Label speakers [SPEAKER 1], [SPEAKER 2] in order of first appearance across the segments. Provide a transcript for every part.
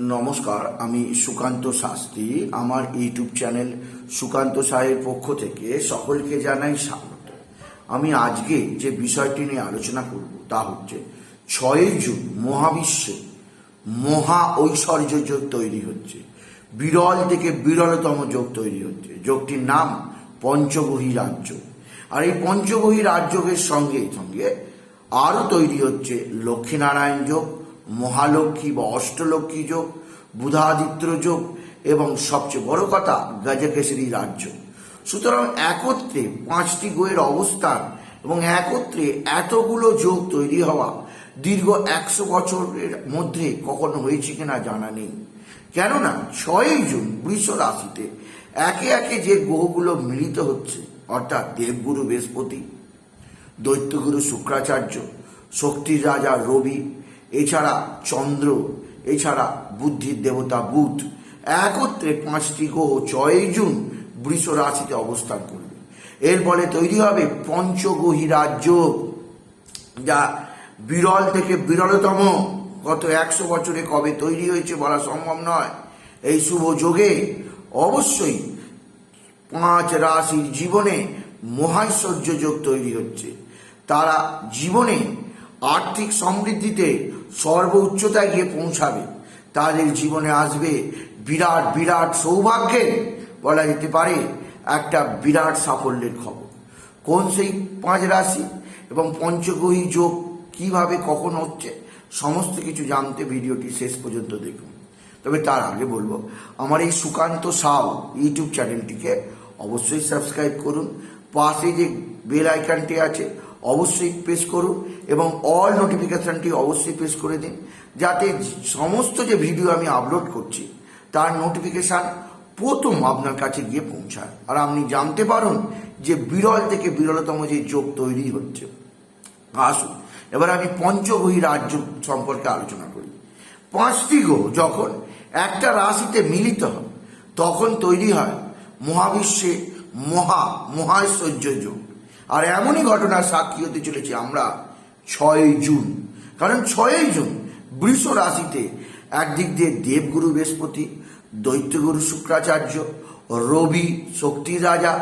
[SPEAKER 1] নমস্কার, আমি সুকান্ত শাস্ত্রী। আমার ইউটিউব চ্যানেল সুকান্ত সাহের পক্ষ থেকে সকলকে জানাই স্বাগত। আমি আজকে যে বিষয়টি নিয়ে আলোচনা করব তা হচ্ছে ছয়ই জুন মহাবিশ্বে মহা ঐশ্বর্য যোগ তৈরি হচ্ছে। বিরল থেকে বিরলতম যোগ তৈরি হচ্ছে। যোগটির নাম পঞ্চগহী রাজ্য। আর এই পঞ্চগহী রাজযোগের সঙ্গে সঙ্গে আরও তৈরি হচ্ছে লক্ষ্মীনারায়ণ যোগ মহালক্ষ্মী বা অষ্টলক্ষ্মী যোগ, বুধাদিত্য যোগ এবং সবচেয়ে বড় কথা গজকেশরী রাজ্য। সুতরাং একত্রে পাঁচটি গোয়ের অবস্থান এবং একত্রে এতগুলো যোগ তৈরি হওয়া দীর্ঘ একশো বছরের মধ্যে কখনো হয়েছে কিনা জানা নেই। কেননা ছয়ই জুন বৃষ রাশিতে একে একে যে গ্রহগুলো মিলিত হচ্ছে, অর্থাৎ দেবগুরু, বৃহস্পতি, দৈত্যগুরু, শুক্রাচার্য, শক্তির রাজা, রবি এছাড়া চন্দ্র, এছাড়া বুদ্ধির দেবতা বুধ, একত্রে পাঁচটি গ্রহ ছয়ই জুন বৃষ রাশিতে অবস্থান করবে। এর ফলে তৈরি হবে পঞ্চগ্রহী রাজ্য, যা বিরল থেকে বিরলতম। গত একশো বছরে কবে তৈরি হয়েছে বলা সম্ভব নয়। এই শুভ যোগে অবশ্যই পাঁচ রাশির জীবনে মহাশ্বর্য যোগ তৈরি হচ্ছে। তারা জীবনে আর্থিক সমৃদ্ধিতে সর্ব উচ্চতায় গিয়ে পৌঁছাবে। তাদের জীবনে আসবে বিরাট বিরাট সৌভাগ্যের, বলা যেতে পারে, একটা বিরাট সাফল্যের খবর। কোন সেই পাঁচ রাশি এবং পঞ্চগ্রহী যোগ কীভাবে কখন হচ্ছে, সমস্ত কিছু জানতে ভিডিওটি শেষ পর্যন্ত দেখুন। তবে তার আগে বলব, আমার এই সুকান্ত সাউ ইউটিউব চ্যানেলটিকে অবশ্যই সাবস্ক্রাইব করুন। পাশে যে বেল আইকনটি আছে অবশ্যই প্রেস করুন এবং অল নোটিফিকেশনটি অবশ্যই প্রেস করে দিন। যাতে সমস্ত যে ভিডিও আমি আপলোড করছি, তার নোটিফিকেশান প্রথম আপনার কাছে গিয়ে পৌঁছায়। আর আপনি জানতে পারুন যে বিরল থেকে বিরলতম যে যোগ তৈরি হচ্ছে। আসুন, এবার আমি পঞ্চগ্রহী রাজ্য সম্পর্কে আলোচনা করি। পাঁচটি গ্রহ যখন একটা রাশিতে মিলিত হয়, তখন তৈরি হয় মহাবিশ্বে মহা মহাশ্বর্য যোগ। আর এমনই ঘটনার সাক্ষী হতে চলেছে আমরা ছয়ই জুন। কারণ ছয়ই জুন, বৃষ রাশিতে একদিক দিয়ে দেবগুরু বৃহস্পতি, দৈত্যগুরু শুক্রাচার্য, রবি শক্তির রাজা,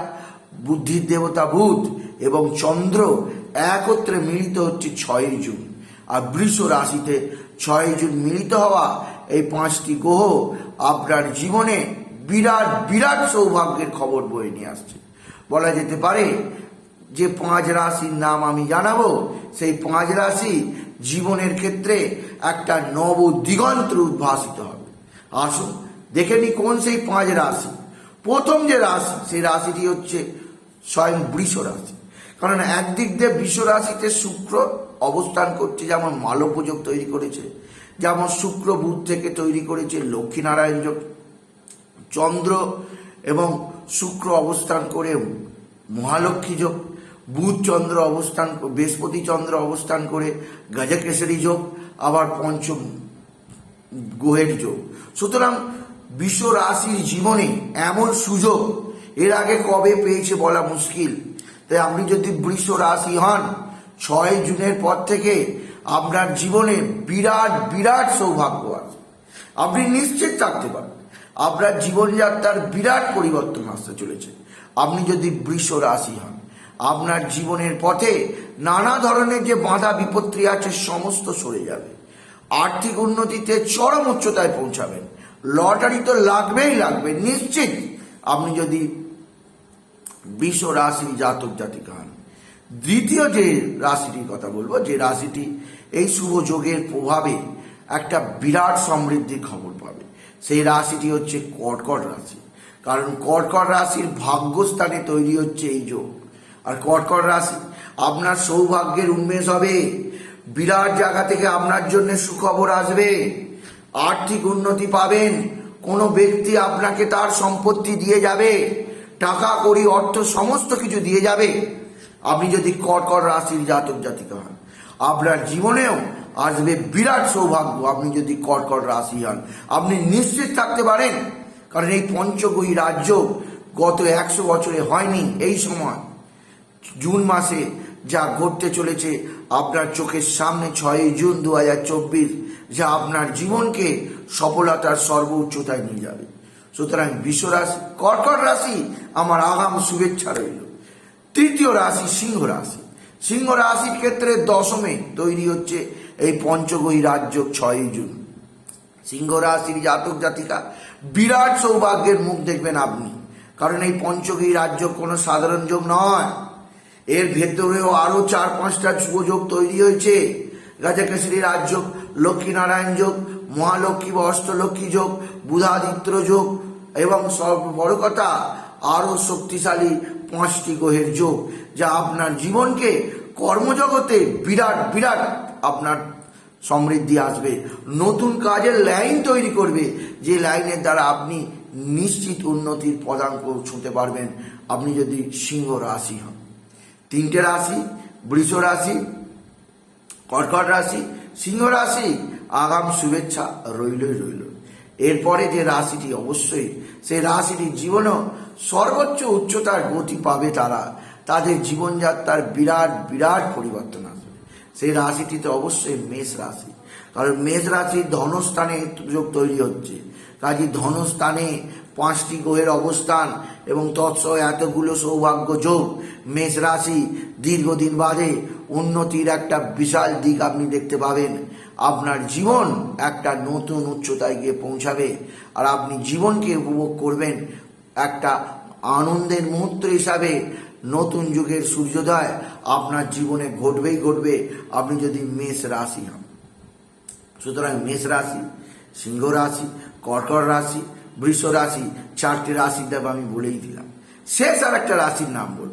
[SPEAKER 1] বুদ্ধির দেবতা বুধ এবং চন্দ্র একত্রে মিলিত হচ্ছে ছয়ই জুন। আর বৃষ রাশিতে ছয় জুন মিলিত হওয়া এই পাঁচটি গ্রহ আপনার জীবনে বিরাট বিরাট সৌভাগ্যের খবর বয়ে নিয়ে আসছে। বলা যেতে পারে যে পাঁচ রাশির নাম আমি জানাব, সেই পাঁচ রাশি জীবনের ক্ষেত্রে একটা নব দিগন্ত উদ্ভাসিত হবে। আসুন, দেখে নি কোন সেই পাঁচ রাশি। প্রথম যে রাশি, সেই রাশিটি হচ্ছে স্বয়ং বৃষ রাশি। কারণ একদিক দিয়ে বৃষ রাশিতে শুক্র অবস্থান করছে, যেমন মালব্যযোগ তৈরি করেছে, যেমন শুক্র বুধ থেকে তৈরি করেছে, লক্ষ্মীনারায়ণ যোগ, চন্দ্র এবং শুক্র অবস্থান করে মহালক্ষ্মী যোগ বুধ চন্দ্র অবস্থান বৃহস্পতি চন্দ্র অবস্থান করে গজকেশরী যোগ, আবার পঞ্চম গ্রহের যোগ। সুতরাং বিশ্ব রাশির জীবনে এমন সুযোগ এর আগে কবে পেয়েছে বলা মুশকিল। তাই আপনি যদি বৃষ রাশি হন, ছয় জুনের পর থেকে আপনার জীবনে বিরাট বিরাট সৌভাগ্য আছে আপনি নিশ্চিত থাকতে পারেন, আপনার জীবনযাত্রার বিরাট পরিবর্তন আসতে চলেছে। আপনি যদি বৃষ রাশি হন আপনার জীবনের পথে নানা ধরনের যে বাধা বিপত্তি আছে, সমস্ত সরে যাবে। আর্থিক উন্নতিতে চরম উচ্চতায় পৌঁছাবেন। লটারি তো লাগবেই লাগবে, নিশ্চিত। আপনি যদি বৃষ রাশি জাতক জাতিকা হন। দ্বিতীয় যে রাশিটির কথা বলব, যে রাশিটি এই শুভ যোগের প্রভাবে একটা বিরাট সমৃদ্ধির খবর পাবে। সেই রাশিটি হচ্ছে কর্কট রাশি। কারণ কর্কট রাশির ভাগ্যস্থানে তৈরি হচ্ছে এই যোগ। আর কর্কট রাশি। আপনার সৌভাগ্যের উন্মেষ হবে। বিরাট জায়গা থেকে আপনার জন্য সুখবর আসবে। আর্থিক উন্নতি পাবেন। কোনো ব্যক্তি আপনাকে তার সম্পত্তি দিয়ে যাবে। টাকা করি অর্থ সমস্ত কিছু দিয়ে যাবে। আপনি যদি কর্কট রাশির জাতক জাতিকা হন, আপনার জীবনেও আসবে বিরাট সৌভাগ্য আপনি যদি কর্কট রাশি হন। আপনি নিশ্চিত থাকতে পারেন। কারণ এই পঞ্চগ্রহী রাজ্য গত একশো বছরে হয়নি, এই সময়। জুন মাসে যা ঘটতে চলেছে আপনার চোখের সামনে ছয়ই জুন দু হাজার চব্বিশ, যা আপনার জীবনকে সফলতার সর্বোচ্চতায় নিয়ে যাবে। সুতরাং বিশ্ব রাশি কর্কট রাশি আমার আগাম শুভেচ্ছা রইল। তৃতীয় রাশি সিংহ রাশি। সিংহ রাশির ক্ষেত্রে দশমে তৈরি হচ্ছে এই পঞ্চগই রাজ্য ছয়ই জুন। সিংহ রাশির জাতক জাতিকা, বিরাট সৌভাগ্যের মুখ দেখবেন আপনি। কারণ এই পঞ্চগী রাজ্য কোনো সাধারণ যোগ নয়। এর ভেতরেও আরও চার পাঁচটা শুভযোগ তৈরি হয়েছে। গাজাকেশরী রাজ্য, লক্ষ্মীনারায়ণ যোগ, মহালক্ষ্মী বা অষ্টলক্ষ্মী যোগ, বুধাদিত্য যোগ এবং সব বড় কথা, আরও শক্তিশালী পাঁচটি গ্রহের যোগ, যা আপনার জীবনকে কর্মজগতে বিরাট বিরাট আপনার সমৃদ্ধি আসবে। নতুন কাজের লাইন তৈরি করবে, যে লাইনের দ্বারা আপনি নিশ্চিত উন্নতির পদাঙ্ক ছুঁতে পারবেন। আপনি যদি সিংহ রাশি হন। তিনটে রাশি, বৃষ রাশি, কর্কট রাশি, সিংহ রাশি, আগাম শুভেচ্ছা রইলই রইল। এরপরে যে রাশিটি অবশ্যই, সেই রাশিটির জীবনও সর্বোচ্চ উচ্চতার গতি পাবে তারা। তাদের জীবনযাত্রার বিরাট বিরাট পরিবর্তন আসবে। সেই রাশিটিতে অবশ্যই মেষ রাশি। কারণ মেষ রাশির ধনস্থানে যোগ তৈরি হচ্ছে। কাজী ধনস্থানে পাঁচটি গ্রহের অবস্থান এবং তৎসহ এতগুলো সৌভাগ্য যোগ মেষ রাশি দীর্ঘদিন বাদে উন্নতির একটা বিশাল দিক আপনি দেখতে পাবেন। আপনার জীবন একটা নতুন উচ্চতায় গিয়ে পৌঁছাবে আর আপনি জীবনকে উপভোগ করবেন একটা আনন্দের মুহূর্ত হিসাবে। নতুন যুগের সূর্যোদয় আপনার জীবনে ঘটবেই ঘটবে। আপনি যদি মেষ রাশি হন, সুতরাং মেষ রাশি, সিংহ রাশি, কর্কট রাশি বৃষ রাশি, চারটি রাশির দেব আমি বলেই দিলাম। শেষ আর একটা রাশির নাম বলব।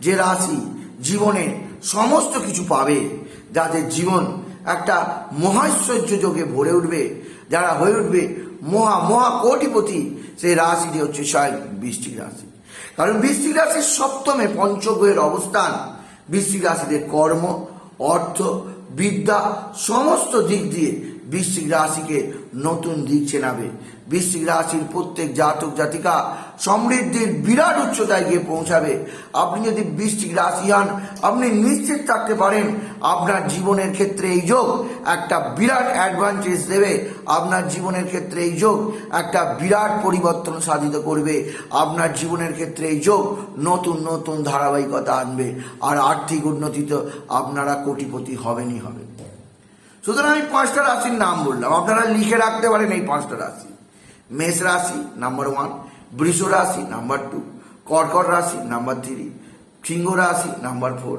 [SPEAKER 1] যে রাশি জীবনে সমস্ত কিছু পাবে, যাদের জীবন একটা মহাশ্বর্য যোগে ভরে উঠবে, যারা হয়ে উঠবে মহা মহা কোটিপতি, সেই রাশিটি হচ্ছে স্বয়ং বৃষ্টিক রাশি। কারণ বৃষ্টিক রাশির সপ্তমে পঞ্চগ্রহের অবস্থান, বৃষ্টিক রাশিদের কর্ম, অর্থ, বিদ্যা, সমস্ত দিক দিয়ে বৃশ্চিক রাশিকে নতুন দিক চেনাবে। বৃশ্চিক রাশির প্রত্যেক জাতক জাতিকা সমৃদ্ধির বিরাট উচ্চতায় গিয়ে পৌঁছাবে। আপনি যদি বৃশ্চিক রাশি হন, আপনি নিশ্চিত থাকতে পারেন, আপনার জীবনের ক্ষেত্রে এই যোগ একটা বিরাট অ্যাডভান্টেজ দেবে। আপনার জীবনের ক্ষেত্রে এই যোগ একটা বিরাট পরিবর্তন সাধিত করবে। আপনার জীবনের ক্ষেত্রে এই যোগ নতুন নতুন ধারাবাহিকতা আনবে। আর আর্থিক উন্নতিতে আপনারা কোটিপতি হবেনই হবেন। সুতরাং আমি পাঁচটা রাশির নাম বললাম। আপনারা লিখে রাখতে পারেন এই পাঁচটা রাশি। মেষ রাশি নাম্বার ওয়ান বৃষ রাশি নাম্বার টু কর্কট রাশি নাম্বার থ্রি সিংহ রাশি নাম্বার ফোর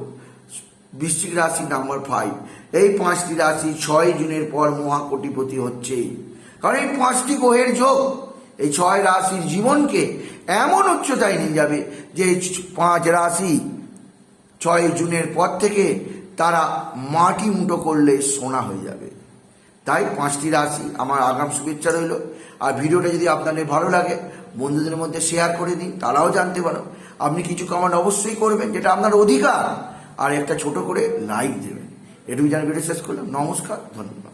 [SPEAKER 1] বৃশ্চিক রাশি নাম্বার ফাইভ এই পাঁচটি রাশি ছয় জুনের পর মহাকোটিপতি হচ্ছেই। কারণ এই পাঁচটি গ্রহের যোগ, এই ছয় রাশির জীবনকে এমন উচ্চতায় নিয়ে যাবে যে পাঁচ রাশি ছয় জুনের পর থেকে তারা মাটি মুটো করলে সোনা হয়ে যাবে। তাই পাঁচটি রাশি আমার আগাম শুভেচ্ছা রইল। আর ভিডিওটা যদি আপনাদের ভালো লাগে, বন্ধুদের মধ্যে শেয়ার করে দিন, তারাও জানতে পারো। আপনি কিছু কমেন্ট অবশ্যই করবেন, যেটা আপনার অধিকার। আর একটা ছোট করে লাইক দেবেন। এটুকু জানি ভিডিও শেষ করলাম। নমস্কার, ধন্যবাদ।